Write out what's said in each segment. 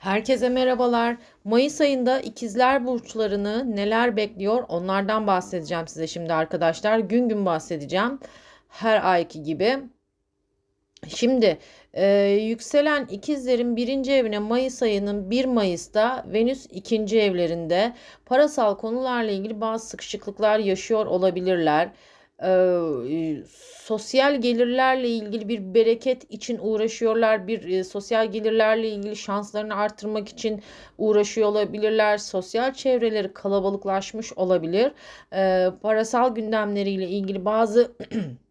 Herkese merhabalar. Mayıs ayında ikizler burçlarını neler bekliyor onlardan bahsedeceğim size şimdi arkadaşlar. Gün gün bahsedeceğim. Her ayki gibi. Şimdi e, yükselen ikizlerin birinci evine Mayıs ayının 1 Mayıs'ta Venüs ikinci evlerinde parasal konularla ilgili bazı sıkışıklıklar yaşıyor olabilirler e, sosyal gelirlerle ilgili bir bereket için uğraşıyorlar. Bir e, sosyal gelirlerle ilgili şanslarını artırmak için uğraşıyor olabilirler. Sosyal çevreleri kalabalıklaşmış olabilir. E, parasal gündemleriyle ilgili bazı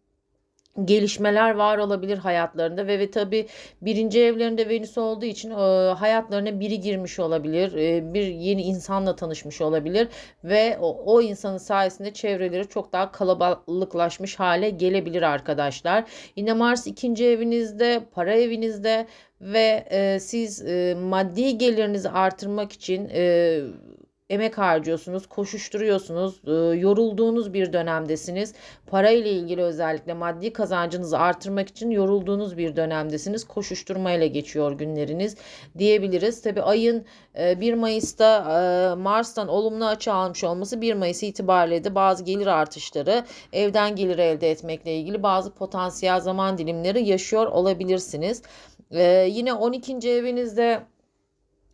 gelişmeler var olabilir hayatlarında ve ve tabii birinci evlerinde Venüs olduğu için e, hayatlarına biri girmiş olabilir, e, bir yeni insanla tanışmış olabilir ve o, o insanın sayesinde çevreleri çok daha kalabalıklaşmış hale gelebilir arkadaşlar. Yine Mars ikinci evinizde, para evinizde ve e, siz e, maddi gelirinizi artırmak için e, emek harcıyorsunuz, koşuşturuyorsunuz, e, yorulduğunuz bir dönemdesiniz. Para ile ilgili özellikle maddi kazancınızı artırmak için yorulduğunuz bir dönemdesiniz. Koşuşturmayla geçiyor günleriniz diyebiliriz. Tabi ayın 1 e, Mayıs'ta e, Mars'tan olumlu açı almış olması 1 Mayıs itibariyle de bazı gelir artışları, evden gelir elde etmekle ilgili bazı potansiyel zaman dilimleri yaşıyor olabilirsiniz. Yine 12. evinizde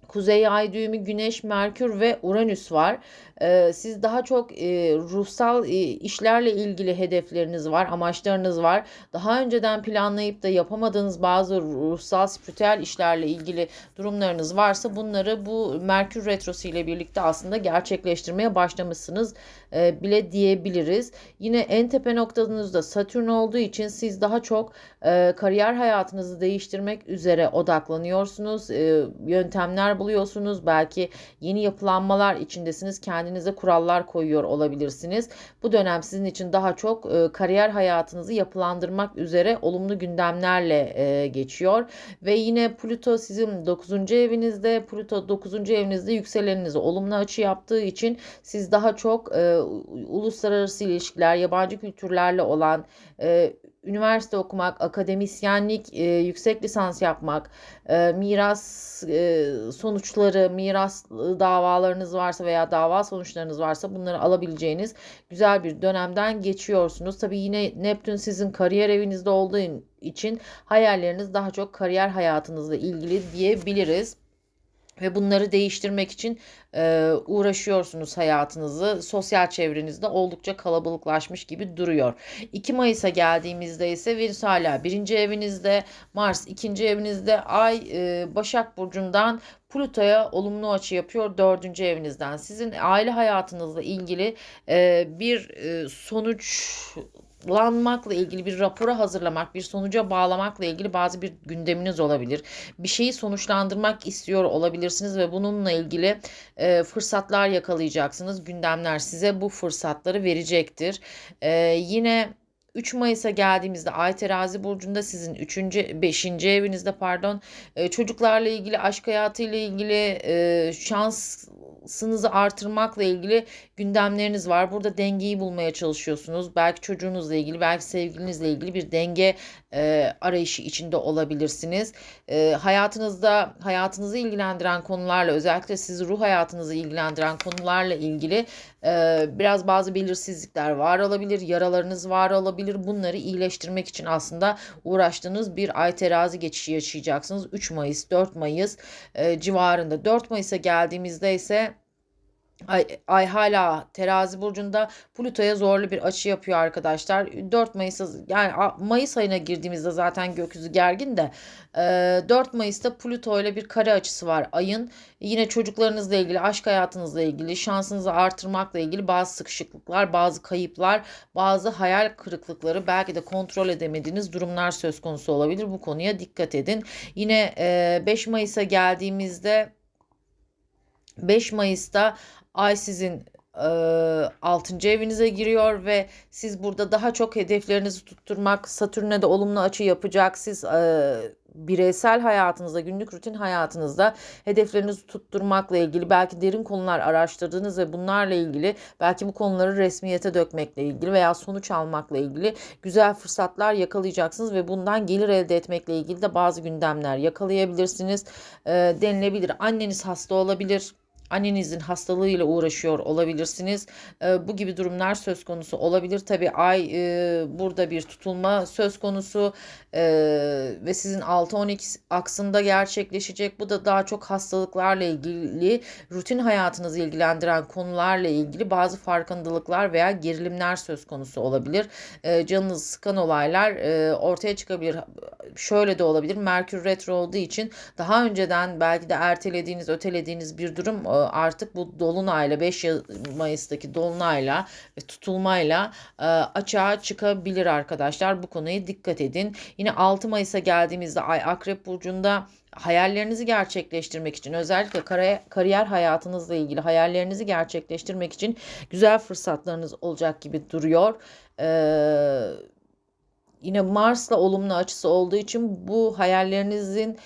Kuzey ay düğümü Güneş, Merkür ve Uranüs var. Ee, siz daha çok e, ruhsal e, işlerle ilgili hedefleriniz var, amaçlarınız var. Daha önceden planlayıp da yapamadığınız bazı ruhsal, spiritüel işlerle ilgili durumlarınız varsa bunları bu Merkür Retrosu ile birlikte aslında gerçekleştirmeye başlamışsınız e, bile diyebiliriz. Yine en tepe noktanızda Satürn olduğu için siz daha çok kariyer hayatınızı değiştirmek üzere odaklanıyorsunuz. Yöntemler buluyorsunuz. Belki yeni yapılanmalar içindesiniz. Kendi kendinize kurallar koyuyor olabilirsiniz. Bu dönem sizin için daha çok e, kariyer hayatınızı yapılandırmak üzere olumlu gündemlerle e, geçiyor. Ve yine Plüto sizin 9. evinizde, Plüto 9. evinizde yükseleninize olumlu açı yaptığı için siz daha çok e, uluslararası ilişkiler, yabancı kültürlerle olan e, üniversite okumak, akademisyenlik, e, yüksek lisans yapmak, e, miras e, sonuçları, miras davalarınız varsa veya dava sonuçlarınız varsa bunları alabileceğiniz güzel bir dönemden geçiyorsunuz. Tabii yine Neptün sizin kariyer evinizde olduğu için hayalleriniz daha çok kariyer hayatınızla ilgili diyebiliriz ve bunları değiştirmek için e, uğraşıyorsunuz hayatınızı. Sosyal çevrenizde oldukça kalabalıklaşmış gibi duruyor. 2 Mayıs'a geldiğimizde ise Venüs hala birinci evinizde, Mars ikinci evinizde, Ay e, Başak Burcu'ndan Plüto'ya olumlu açı yapıyor dördüncü evinizden. Sizin aile hayatınızla ilgili e, bir e, sonuç lanmakla ilgili bir rapora hazırlamak, bir sonuca bağlamakla ilgili bazı bir gündeminiz olabilir. Bir şeyi sonuçlandırmak istiyor olabilirsiniz ve bununla ilgili e, fırsatlar yakalayacaksınız. Gündemler size bu fırsatları verecektir. E, yine 3 Mayıs'a geldiğimizde Ay Terazi burcunda sizin 3. 5. evinizde pardon e, çocuklarla ilgili aşk hayatıyla ilgili e, şans şansınızı artırmakla ilgili gündemleriniz var. Burada dengeyi bulmaya çalışıyorsunuz. Belki çocuğunuzla ilgili, belki sevgilinizle ilgili bir denge e, arayışı içinde olabilirsiniz. E, hayatınızda hayatınızı ilgilendiren konularla özellikle sizi ruh hayatınızı ilgilendiren konularla ilgili e, biraz bazı belirsizlikler var olabilir, yaralarınız var olabilir. Bunları iyileştirmek için aslında uğraştığınız bir ay terazi geçişi yaşayacaksınız. 3 Mayıs, 4 Mayıs e, civarında. 4 Mayıs'a geldiğimizde ise Ay, ay hala terazi burcunda Plüto'ya zorlu bir açı yapıyor arkadaşlar. 4 Mayıs yani Mayıs ayına girdiğimizde zaten gökyüzü gergin de 4 Mayıs'ta Plüto ile bir kare açısı var ayın. Yine çocuklarınızla ilgili, aşk hayatınızla ilgili, şansınızı artırmakla ilgili bazı sıkışıklıklar, bazı kayıplar, bazı hayal kırıklıkları, belki de kontrol edemediğiniz durumlar söz konusu olabilir. Bu konuya dikkat edin. Yine 5 Mayıs'a geldiğimizde 5 Mayıs'ta Ay sizin e, 6. evinize giriyor ve siz burada daha çok hedeflerinizi tutturmak, Satürn'e de olumlu açı yapacak. Siz e, bireysel hayatınızda, günlük rutin hayatınızda hedeflerinizi tutturmakla ilgili belki derin konular araştırdığınız ve bunlarla ilgili belki bu konuları resmiyete dökmekle ilgili veya sonuç almakla ilgili güzel fırsatlar yakalayacaksınız ve bundan gelir elde etmekle ilgili de bazı gündemler yakalayabilirsiniz e, denilebilir. Anneniz hasta olabilir annenizin hastalığıyla uğraşıyor olabilirsiniz. E, bu gibi durumlar söz konusu olabilir. Tabi ay e, burada bir tutulma söz konusu e, ve sizin 6-12 aksında gerçekleşecek. Bu da daha çok hastalıklarla ilgili, rutin hayatınızı ilgilendiren konularla ilgili bazı farkındalıklar veya gerilimler söz konusu olabilir. E, canınızı sıkan olaylar e, ortaya çıkabilir. Şöyle de olabilir. Merkür retro olduğu için daha önceden belki de ertelediğiniz, ötelediğiniz bir durum e, artık bu dolunayla 5 Mayıs'taki dolunayla ve tutulmayla e, açığa çıkabilir arkadaşlar. Bu konuya dikkat edin. Yine 6 Mayıs'a geldiğimizde Ay Akrep Burcu'nda hayallerinizi gerçekleştirmek için özellikle kariyer hayatınızla ilgili hayallerinizi gerçekleştirmek için güzel fırsatlarınız olacak gibi duruyor. Ee, yine Mars'la olumlu açısı olduğu için bu hayallerinizin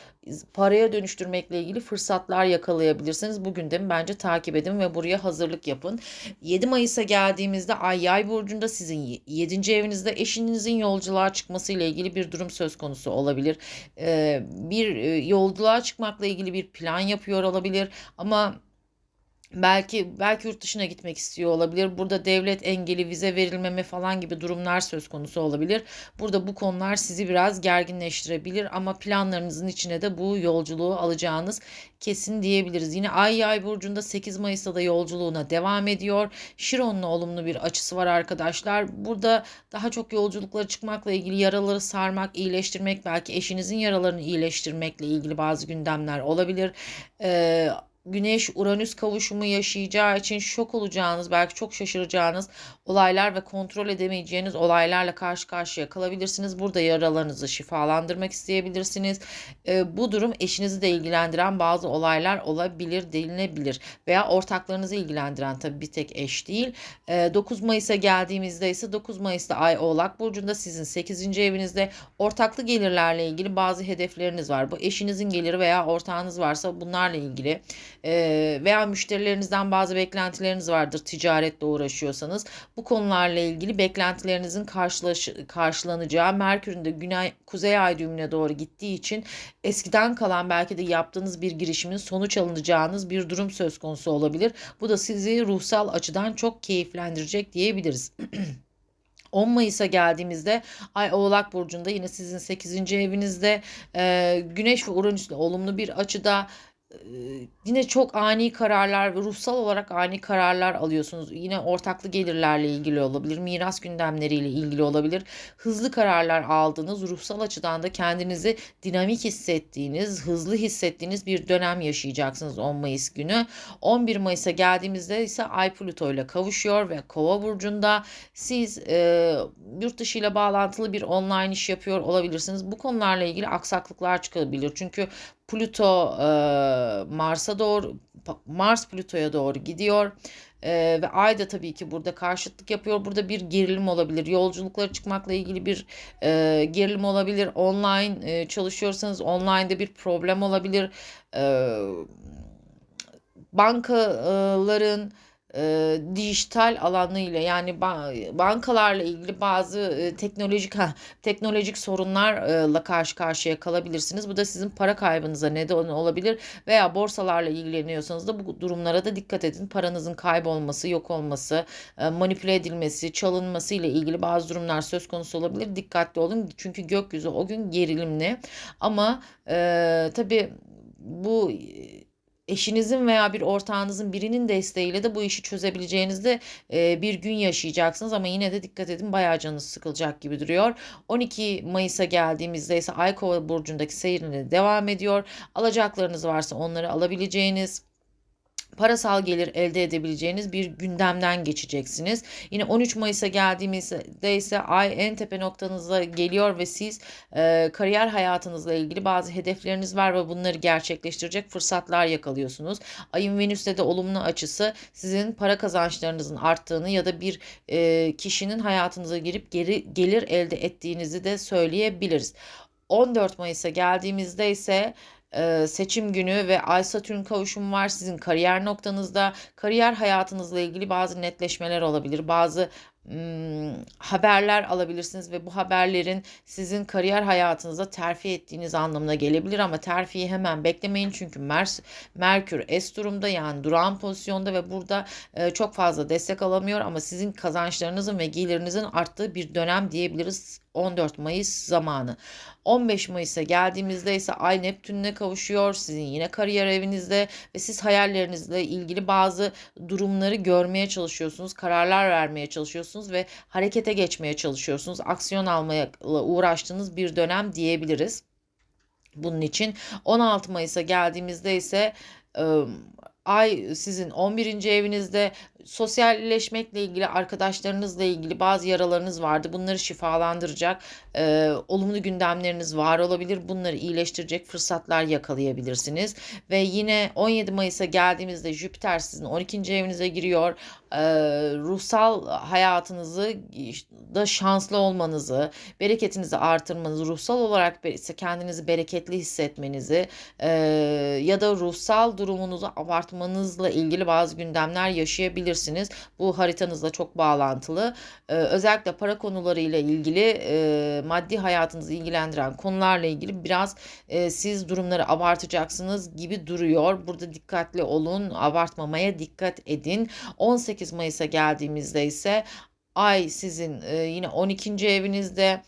paraya dönüştürmekle ilgili fırsatlar yakalayabilirsiniz. Bu gündemi bence takip edin ve buraya hazırlık yapın. 7 Mayıs'a geldiğimizde Ay Yay burcunda sizin 7. evinizde eşinizin yolculuğa çıkması ile ilgili bir durum söz konusu olabilir. Ee, bir e, yolculuğa çıkmakla ilgili bir plan yapıyor olabilir ama Belki belki yurt dışına gitmek istiyor olabilir. Burada devlet engeli, vize verilmeme falan gibi durumlar söz konusu olabilir. Burada bu konular sizi biraz gerginleştirebilir ama planlarınızın içine de bu yolculuğu alacağınız kesin diyebiliriz. Yine Ay Yay burcunda 8 Mayıs'ta da yolculuğuna devam ediyor. Şiron'la olumlu bir açısı var arkadaşlar. Burada daha çok yolculuklara çıkmakla ilgili yaraları sarmak, iyileştirmek, belki eşinizin yaralarını iyileştirmekle ilgili bazı gündemler olabilir. Ee, Güneş Uranüs kavuşumu yaşayacağı için şok olacağınız, belki çok şaşıracağınız olaylar ve kontrol edemeyeceğiniz olaylarla karşı karşıya kalabilirsiniz. Burada yaralarınızı şifalandırmak isteyebilirsiniz. E, bu durum eşinizi de ilgilendiren bazı olaylar olabilir, denilebilir veya ortaklarınızı ilgilendiren tabii bir tek eş değil. E, 9 Mayıs'a geldiğimizde ise 9 Mayıs'ta Ay Oğlak Burcu'nda sizin 8. evinizde ortaklı gelirlerle ilgili bazı hedefleriniz var. Bu eşinizin geliri veya ortağınız varsa bunlarla ilgili veya müşterilerinizden bazı beklentileriniz vardır ticaretle uğraşıyorsanız. Bu konularla ilgili beklentilerinizin karşılaş karşılanacağı Merkür'ün de güney, kuzey ay düğümüne doğru gittiği için eskiden kalan belki de yaptığınız bir girişimin sonuç alınacağınız bir durum söz konusu olabilir. Bu da sizi ruhsal açıdan çok keyiflendirecek diyebiliriz. 10 Mayıs'a geldiğimizde Ay Oğlak Burcu'nda yine sizin 8. evinizde e, Güneş ve Uranüs'le olumlu bir açıda yine çok ani kararlar ve ruhsal olarak ani kararlar alıyorsunuz. Yine ortaklı gelirlerle ilgili olabilir, miras gündemleriyle ilgili olabilir. Hızlı kararlar aldığınız, ruhsal açıdan da kendinizi dinamik hissettiğiniz, hızlı hissettiğiniz bir dönem yaşayacaksınız 10 Mayıs günü. 11 Mayıs'a geldiğimizde ise Ay Plüto ile kavuşuyor ve Kova burcunda siz e, yurt dışı ile bağlantılı bir online iş yapıyor olabilirsiniz. Bu konularla ilgili aksaklıklar çıkabilir. Çünkü Plüto e, Mars'a doğru Mars Plüto'ya doğru gidiyor. Ee, ve Ay da tabii ki burada karşıtlık yapıyor. Burada bir gerilim olabilir. Yolculuklara çıkmakla ilgili bir e, gerilim olabilir. Online e, çalışıyorsanız online'da bir problem olabilir. E, bankaların e, dijital alanıyla yani bankalarla ilgili bazı e, teknolojik ha, teknolojik sorunlarla karşı karşıya kalabilirsiniz. Bu da sizin para kaybınıza neden olabilir veya borsalarla ilgileniyorsanız da bu durumlara da dikkat edin. Paranızın kaybolması, yok olması, e, manipüle edilmesi, çalınması ile ilgili bazı durumlar söz konusu olabilir. Dikkatli olun çünkü gökyüzü o gün gerilimli. Ama e, tabii bu eşinizin veya bir ortağınızın birinin desteğiyle de bu işi çözebileceğinizde e, bir gün yaşayacaksınız ama yine de dikkat edin bayağı canınız sıkılacak gibi duruyor. 12 Mayıs'a geldiğimizde ise Ay Kova burcundaki seyrine devam ediyor. Alacaklarınız varsa onları alabileceğiniz parasal gelir elde edebileceğiniz bir gündemden geçeceksiniz. Yine 13 Mayıs'a geldiğimizde ise ay en tepe noktanıza geliyor ve siz e, kariyer hayatınızla ilgili bazı hedefleriniz var ve bunları gerçekleştirecek fırsatlar yakalıyorsunuz. Ayın Venüs'te de olumlu açısı sizin para kazançlarınızın arttığını ya da bir e, kişinin hayatınıza girip geri gelir elde ettiğinizi de söyleyebiliriz. 14 Mayıs'a geldiğimizde ise e, seçim günü ve Ay Satürn kavuşumu var sizin kariyer noktanızda. Kariyer hayatınızla ilgili bazı netleşmeler olabilir. Bazı ım, haberler alabilirsiniz ve bu haberlerin sizin kariyer hayatınıza terfi ettiğiniz anlamına gelebilir ama terfiyi hemen beklemeyin çünkü Mers, Merkür es durumda yani durağan pozisyonda ve burada e, çok fazla destek alamıyor ama sizin kazançlarınızın ve gelirlerinizin arttığı bir dönem diyebiliriz 14 Mayıs zamanı. 15 Mayıs'a geldiğimizde ise Ay Neptün'le kavuşuyor. Sizin yine kariyer evinizde ve siz hayallerinizle ilgili bazı durumları görmeye çalışıyorsunuz. Kararlar vermeye çalışıyorsunuz ve harekete geçmeye çalışıyorsunuz. Aksiyon almaya uğraştığınız bir dönem diyebiliriz. Bunun için 16 Mayıs'a geldiğimizde ise Ay sizin 11. evinizde sosyalleşmekle ilgili, arkadaşlarınızla ilgili bazı yaralarınız vardı. Bunları şifalandıracak e, olumlu gündemleriniz var olabilir. Bunları iyileştirecek fırsatlar yakalayabilirsiniz. Ve yine 17 Mayıs'a geldiğimizde Jüpiter sizin 12. evinize giriyor. E, ruhsal hayatınızı da şanslı olmanızı, bereketinizi artırmanızı, ruhsal olarak kendinizi bereketli hissetmenizi e, ya da ruhsal durumunuzu abartmanızla ilgili bazı gündemler yaşayabilirsiniz. Bu haritanızla çok bağlantılı. E, özellikle para konuları ile ilgili e, maddi hayatınızı ilgilendiren konularla ilgili biraz e, siz durumları abartacaksınız gibi duruyor. Burada dikkatli olun, abartmamaya dikkat edin. 18 Mayıs'a geldiğimizde ise Ay sizin e, yine 12. evinizde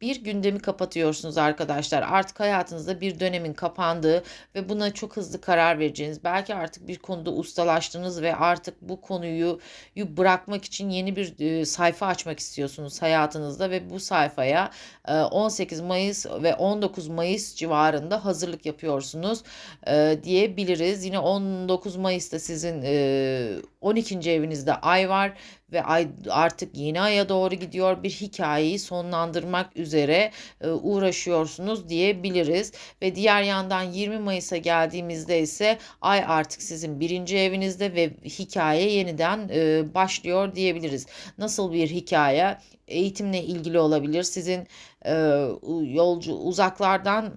bir gündemi kapatıyorsunuz arkadaşlar. Artık hayatınızda bir dönemin kapandığı ve buna çok hızlı karar vereceğiniz, belki artık bir konuda ustalaştınız ve artık bu konuyu bırakmak için yeni bir e, sayfa açmak istiyorsunuz hayatınızda ve bu sayfaya 18 e, Mayıs ve 19 Mayıs civarında hazırlık yapıyorsunuz e, diyebiliriz. Yine 19 Mayıs'ta sizin 12. evinizde ay var ve ay artık yeni aya doğru gidiyor. Bir hikayeyi sonlandırmak üzere e, uğraşıyorsunuz diyebiliriz. Ve diğer yandan 20 Mayıs'a geldiğimizde ise ay artık sizin birinci evinizde ve hikaye yeniden e, başlıyor diyebiliriz. Nasıl bir hikaye? Eğitimle ilgili olabilir. Sizin e, yolcu uzaklardan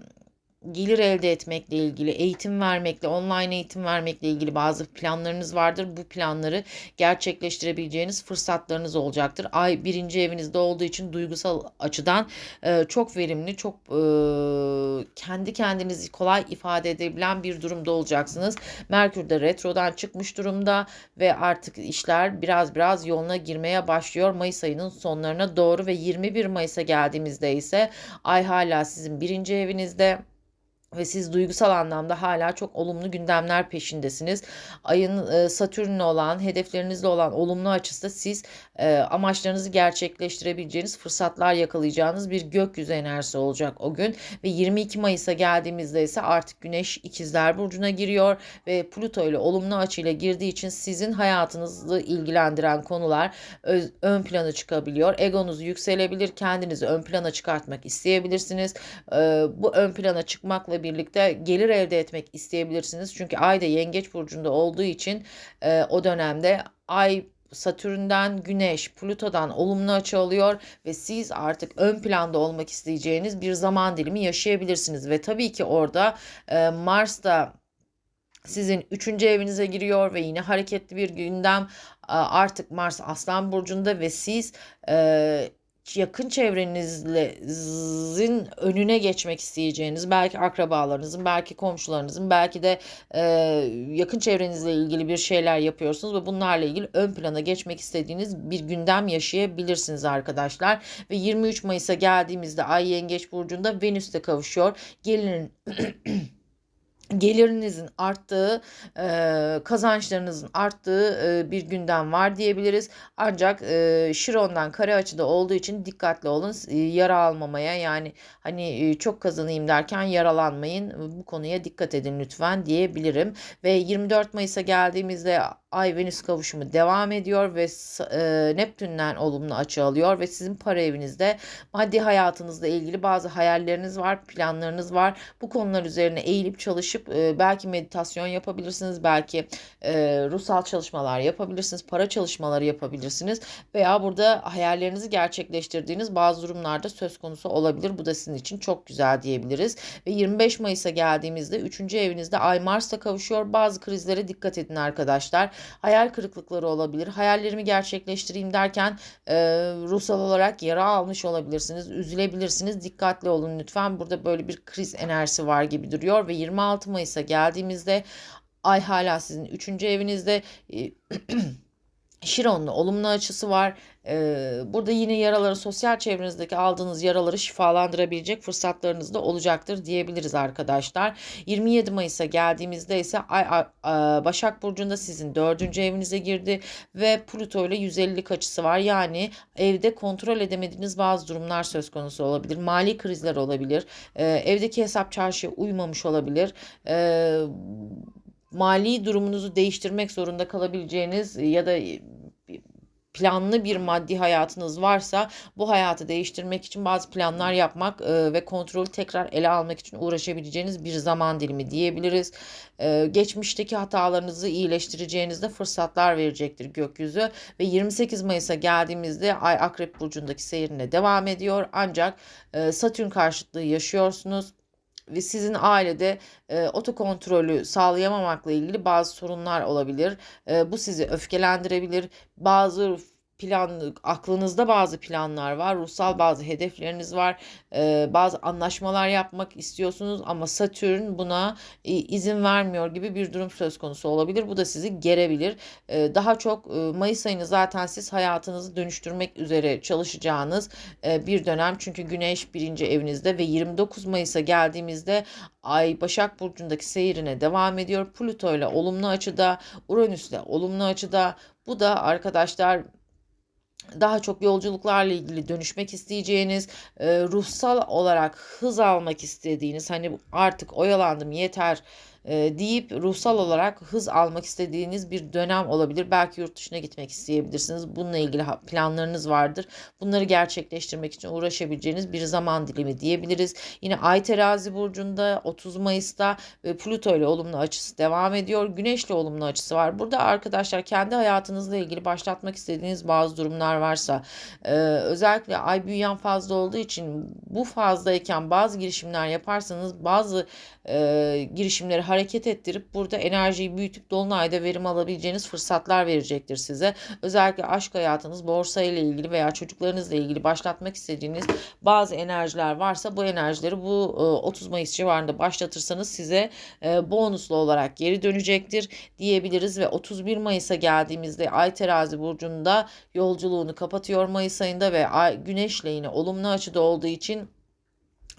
gelir elde etmekle ilgili, eğitim vermekle, online eğitim vermekle ilgili bazı planlarınız vardır. Bu planları gerçekleştirebileceğiniz fırsatlarınız olacaktır. Ay birinci evinizde olduğu için duygusal açıdan e, çok verimli, çok e, kendi kendinizi kolay ifade edebilen bir durumda olacaksınız. Merkür de retrodan çıkmış durumda ve artık işler biraz biraz yoluna girmeye başlıyor. Mayıs ayının sonlarına doğru ve 21 Mayıs'a geldiğimizde ise ay hala sizin birinci evinizde ve siz duygusal anlamda hala çok olumlu gündemler peşindesiniz. Ayın e, Satürn'le olan, hedeflerinizle olan olumlu açısı da siz e, amaçlarınızı gerçekleştirebileceğiniz fırsatlar yakalayacağınız bir gökyüzü enerjisi olacak o gün. Ve 22 Mayıs'a geldiğimizde ise artık Güneş İkizler Burcu'na giriyor ve Plüto ile olumlu açıyla girdiği için sizin hayatınızı ilgilendiren konular ön plana çıkabiliyor. Egonuz yükselebilir, kendinizi ön plana çıkartmak isteyebilirsiniz. E, bu ön plana çıkmakla birlikte gelir elde etmek isteyebilirsiniz. Çünkü ay da yengeç burcunda olduğu için e, o dönemde ay Satürn'den Güneş, Plüto'dan olumlu açı alıyor ve siz artık ön planda olmak isteyeceğiniz bir zaman dilimi yaşayabilirsiniz. Ve tabii ki orada e, Mars da sizin üçüncü evinize giriyor ve yine hareketli bir gündem artık Mars Aslan Burcu'nda ve siz e, yakın çevrenizin önüne geçmek isteyeceğiniz belki akrabalarınızın belki komşularınızın belki de e, yakın çevrenizle ilgili bir şeyler yapıyorsunuz ve bunlarla ilgili ön plana geçmek istediğiniz bir gündem yaşayabilirsiniz arkadaşlar ve 23 Mayıs'a geldiğimizde Ay Yengeç burcunda Venüs'te kavuşuyor. Gelin gelirinizin arttığı, e, kazançlarınızın arttığı e, bir gündem var diyebiliriz. Ancak e, Şiron'dan kare açıda olduğu için dikkatli olun. E, yara almamaya yani hani çok kazanayım derken yaralanmayın. Bu konuya dikkat edin lütfen diyebilirim. Ve 24 Mayıs'a geldiğimizde Ay Venüs kavuşumu devam ediyor ve e, Neptün'den olumlu açı alıyor ve sizin para evinizde maddi hayatınızla ilgili bazı hayalleriniz var, planlarınız var. Bu konular üzerine eğilip çalışıp e, belki meditasyon yapabilirsiniz, belki e, ruhsal çalışmalar yapabilirsiniz, para çalışmaları yapabilirsiniz veya burada hayallerinizi gerçekleştirdiğiniz bazı durumlarda söz konusu olabilir. Bu da sizin için çok güzel diyebiliriz. Ve 25 Mayıs'a geldiğimizde 3. evinizde Ay Mars'la kavuşuyor. Bazı krizlere dikkat edin arkadaşlar. Hayal kırıklıkları olabilir. Hayallerimi gerçekleştireyim derken e, ruhsal olarak yara almış olabilirsiniz. Üzülebilirsiniz. Dikkatli olun lütfen. Burada böyle bir kriz enerjisi var gibi duruyor ve 26 Mayıs'a geldiğimizde Ay hala sizin 3. evinizde Şiron'la olumlu açısı var. Ee, burada yine yaraları sosyal çevrenizdeki aldığınız yaraları şifalandırabilecek fırsatlarınız da olacaktır diyebiliriz arkadaşlar. 27 Mayıs'a geldiğimizde ise Ay, Ay Başak Burcu'nda sizin 4. evinize girdi ve Plüto ile 150'lik açısı var. Yani evde kontrol edemediğiniz bazı durumlar söz konusu olabilir. Mali krizler olabilir. Ee, evdeki hesap çarşıya uymamış olabilir. Ee, mali durumunuzu değiştirmek zorunda kalabileceğiniz ya da planlı bir maddi hayatınız varsa bu hayatı değiştirmek için bazı planlar yapmak e, ve kontrolü tekrar ele almak için uğraşabileceğiniz bir zaman dilimi diyebiliriz. E, geçmişteki hatalarınızı iyileştireceğinizde fırsatlar verecektir gökyüzü ve 28 Mayıs'a geldiğimizde Ay Akrep Burcu'ndaki seyrine devam ediyor ancak e, Satürn karşıtlığı yaşıyorsunuz ve sizin ailede e, otokontrolü sağlayamamakla ilgili bazı sorunlar olabilir. E, bu sizi öfkelendirebilir. Bazı plan aklınızda bazı planlar var, ruhsal bazı hedefleriniz var, e, bazı anlaşmalar yapmak istiyorsunuz ama Satürn buna e, izin vermiyor gibi bir durum söz konusu olabilir. Bu da sizi gerebilir. E, daha çok e, Mayıs ayını zaten siz hayatınızı dönüştürmek üzere çalışacağınız e, bir dönem. Çünkü Güneş birinci evinizde ve 29 Mayıs'a geldiğimizde Ay Başak Burcu'ndaki seyrine devam ediyor. Plüto ile olumlu açıda, Uranüs ile olumlu açıda. Bu da arkadaşlar daha çok yolculuklarla ilgili dönüşmek isteyeceğiniz, e, ruhsal olarak hız almak istediğiniz, hani artık oyalandım yeter e, deyip ruhsal olarak hız almak istediğiniz bir dönem olabilir. Belki yurt dışına gitmek isteyebilirsiniz. Bununla ilgili planlarınız vardır. Bunları gerçekleştirmek için uğraşabileceğiniz bir zaman dilimi diyebiliriz. Yine Ay Terazi burcunda 30 Mayıs'ta ve Plüto ile olumlu açısı devam ediyor. Güneş ile olumlu açısı var. Burada arkadaşlar kendi hayatınızla ilgili başlatmak istediğiniz bazı durumlar varsa e, özellikle ay büyüyen fazla olduğu için bu fazdayken bazı girişimler yaparsanız bazı e, girişimleri hareket ettirip burada enerjiyi büyütüp dolunayda verim alabileceğiniz fırsatlar verecektir size. Özellikle aşk hayatınız, borsa ile ilgili veya çocuklarınızla ilgili başlatmak istediğiniz bazı enerjiler varsa bu enerjileri bu 30 Mayıs civarında başlatırsanız size bonuslu olarak geri dönecektir diyebiliriz ve 31 Mayıs'a geldiğimizde Ay Terazi burcunda yolculuğunu kapatıyor Mayıs ayında ve Güneşle yine olumlu açıda olduğu için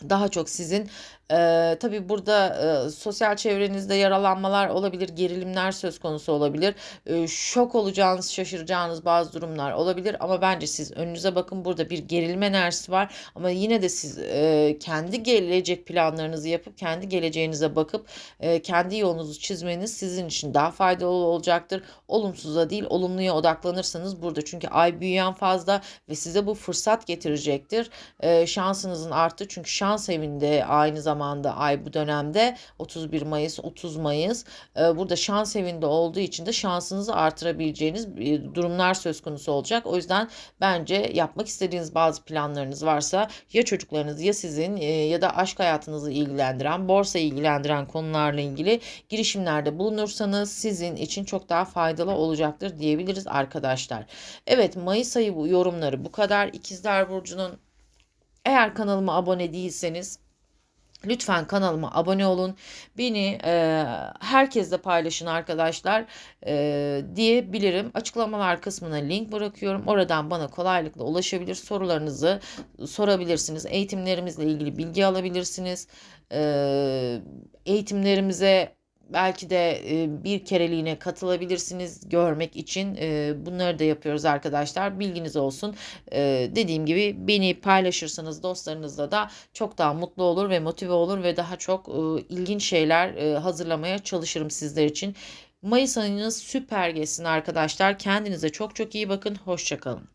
daha çok sizin ee, tabii burada e, sosyal çevrenizde yaralanmalar olabilir, gerilimler söz konusu olabilir. Ee, şok olacağınız, şaşıracağınız bazı durumlar olabilir ama bence siz önünüze bakın burada bir gerilme enerjisi var ama yine de siz e, kendi gelecek planlarınızı yapıp kendi geleceğinize bakıp e, kendi yolunuzu çizmeniz sizin için daha faydalı olacaktır. Olumsuza değil, olumluya odaklanırsanız burada çünkü ay büyüyen fazla ve size bu fırsat getirecektir. E, şansınızın arttı çünkü şans evinde aynı zamanda zamanda ay bu dönemde 31 Mayıs 30 Mayıs e, burada şans evinde olduğu için de şansınızı artırabileceğiniz durumlar söz konusu olacak. O yüzden bence yapmak istediğiniz bazı planlarınız varsa ya çocuklarınız ya sizin e, ya da aşk hayatınızı ilgilendiren, borsa ilgilendiren konularla ilgili girişimlerde bulunursanız sizin için çok daha faydalı olacaktır diyebiliriz arkadaşlar. Evet Mayıs ayı bu yorumları bu kadar. İkizler Burcu'nun eğer kanalıma abone değilseniz Lütfen kanalıma abone olun. Beni e, herkesle paylaşın arkadaşlar e, diyebilirim. Açıklamalar kısmına link bırakıyorum. Oradan bana kolaylıkla ulaşabilir. Sorularınızı sorabilirsiniz. Eğitimlerimizle ilgili bilgi alabilirsiniz. E, eğitimlerimize Belki de bir kereliğine katılabilirsiniz görmek için. Bunları da yapıyoruz arkadaşlar. Bilginiz olsun. Dediğim gibi beni paylaşırsanız dostlarınızla da çok daha mutlu olur ve motive olur ve daha çok ilginç şeyler hazırlamaya çalışırım sizler için. Mayıs ayınız süper geçsin arkadaşlar. Kendinize çok çok iyi bakın. Hoşçakalın.